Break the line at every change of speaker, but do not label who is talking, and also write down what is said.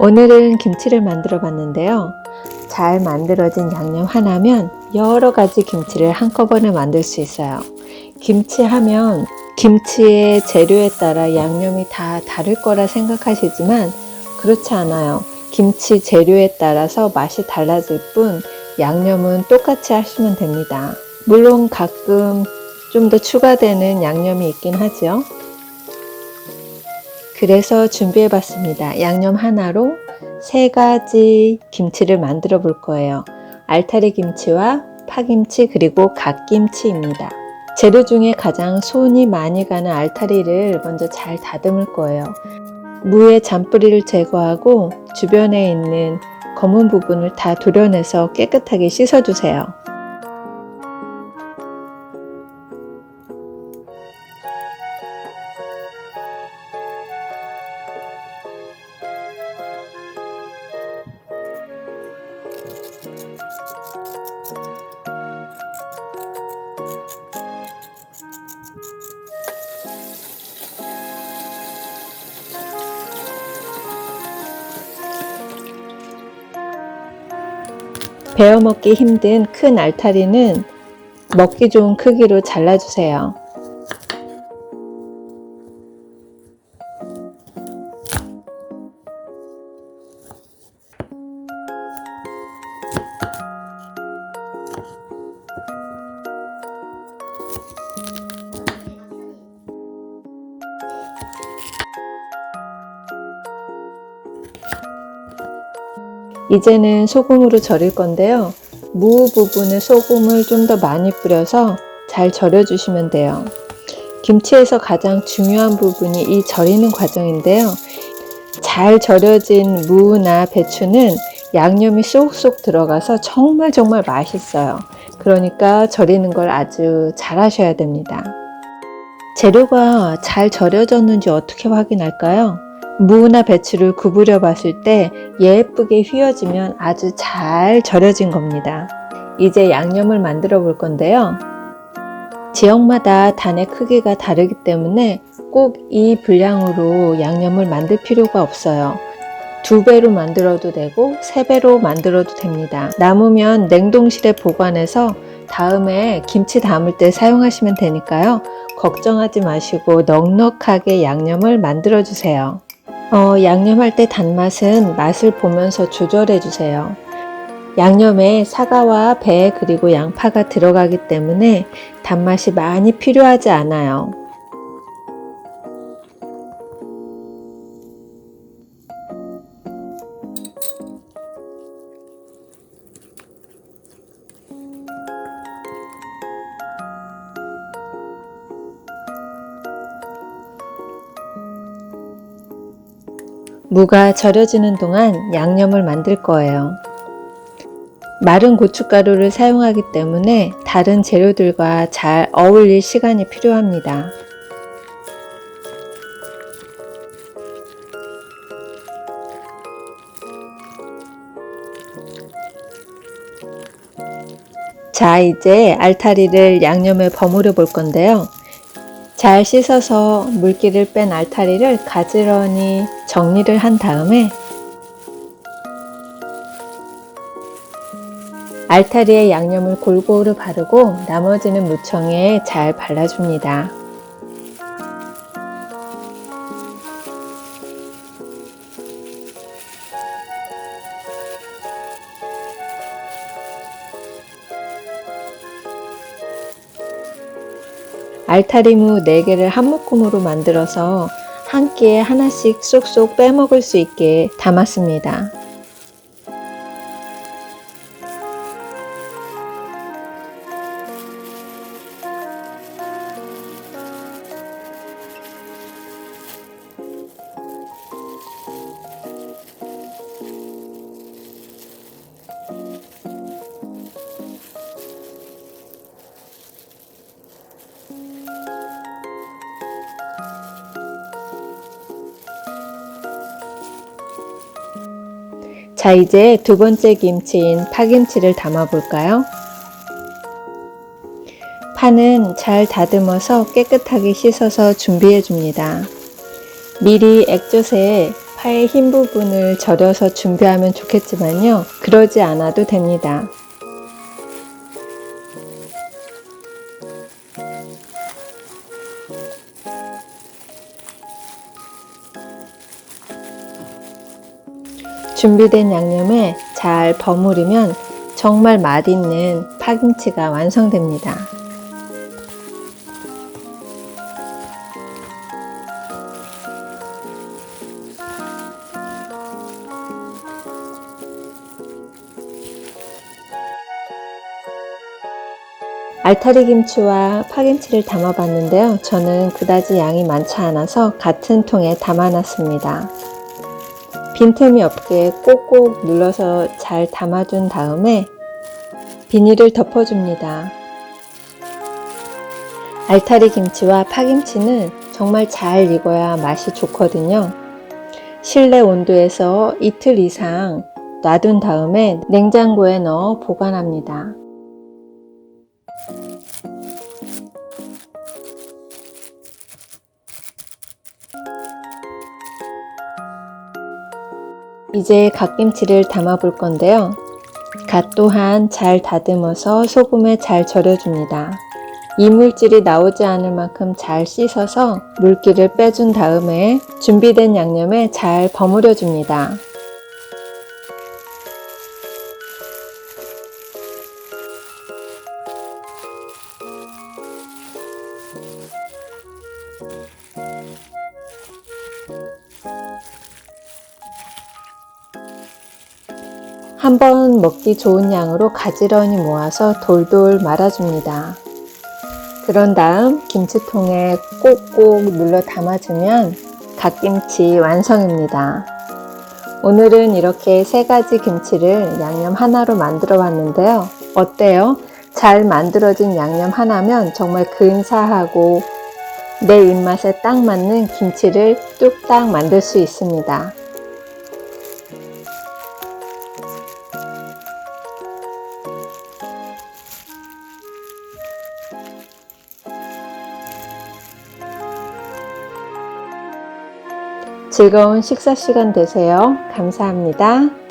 오늘은 김치를 만들어 봤는데요. 잘 만들어진 양념 하나면 여러 가지 김치를 한꺼번에 만들 수 있어요. 김치 하면 김치의 재료에 따라 양념이 다 다를 거라 생각하시지만 그렇지 않아요. 김치 재료에 따라서 맛이 달라질 뿐 양념은 똑같이 하시면 됩니다. 물론 가끔 좀 더 추가되는 양념이 있긴 하죠. 그래서 준비해 봤습니다. 양념 하나로 세 가지 김치를 만들어 볼 거예요. 알타리 김치와 파김치 그리고 갓김치입니다. 재료 중에 가장 손이 많이 가는 알타리를 먼저 잘 다듬을 거예요. 무의 잔뿌리를 제거하고 주변에 있는 검은 부분을 다 도려내서 깨끗하게 씻어주세요. 베어 먹기 힘든 큰 알타리는 먹기 좋은 크기로 잘라주세요. 이제는 소금으로 절일 건데요. 무 부분에 소금을 좀 더 많이 뿌려서 잘 절여주시면 돼요. 김치에서 가장 중요한 부분이 이 절이는 과정인데요. 잘 절여진 무나 배추는 양념이 쏙쏙 들어가서 정말 정말 맛있어요. 그러니까 절이는 걸 아주 잘 하셔야 됩니다. 재료가 잘 절여졌는지 어떻게 확인할까요? 무나 배추를 구부려 봤을 때 예쁘게 휘어지면 아주 잘 절여진 겁니다. 이제 양념을 만들어 볼 건데요. 지역마다 단의 크기가 다르기 때문에 꼭 이 분량으로 양념을 만들 필요가 없어요. 두 배로 만들어도 되고 세 배로 만들어도 됩니다. 남으면 냉동실에 보관해서 다음에 김치 담을 때 사용하시면 되니까요. 걱정하지 마시고 넉넉하게 양념을 만들어 주세요. 어, 양념할 때 단맛은 맛을 보면서 조절해 주세요. 양념에 사과와 배 그리고 양파가 들어가기 때문에 단맛이 많이 필요하지 않아요. 무가 절여지는 동안 양념을 만들 거예요. 마른 고춧가루를 사용하기 때문에 다른 재료들과 잘 어울릴 시간이 필요합니다. 자, 이제 알타리를 양념에 버무려 볼 건데요. 잘 씻어서 물기를 뺀 알타리를 가지런히 정리를 한 다음에 알타리에 양념을 골고루 바르고 나머지는 무청에 잘 발라줍니다. 알타리무 4개를 한 묶음으로 만들어서 한 끼에 하나씩 쏙쏙 빼먹을 수 있게 담았습니다. 자, 이제 두 번째 김치인 파김치를 담아 볼까요? 파는 잘 다듬어서 깨끗하게 씻어서 준비해 줍니다. 미리 액젓에 파의 흰 부분을 절여서 준비하면 좋겠지만요. 그러지 않아도 됩니다. 준비된 양념에 잘 버무리면 정말 맛있는 파김치가 완성됩니다. 알타리 김치와 파김치를 담아봤는데요. 저는 그다지 양이 많지 않아서 같은 통에 담아놨습니다. 빈틈이 없게 꼭꼭 눌러서 잘 담아준 다음에 비닐을 덮어줍니다. 알타리 김치와 파김치는 정말 잘 익어야 맛이 좋거든요. 실내 온도에서 이틀 이상 놔둔 다음에 냉장고에 넣어 보관합니다. 이제 갓김치를 담아 볼 건데요. 갓 또한 잘 다듬어서 소금에 잘 절여줍니다. 이물질이 나오지 않을 만큼 잘 씻어서 물기를 빼준 다음에 준비된 양념에 잘 버무려 줍니다. 한 번 먹기 좋은 양으로 가지런히 모아서 돌돌 말아줍니다. 그런 다음 김치통에 꼭꼭 눌러 담아주면 갓김치 완성입니다. 오늘은 이렇게 세 가지 김치를 양념 하나로 만들어 봤는데요. 어때요? 잘 만들어진 양념 하나면 정말 근사하고 내 입맛에 딱 맞는 김치를 뚝딱 만들 수 있습니다. 즐거운 식사 시간 되세요. 감사합니다.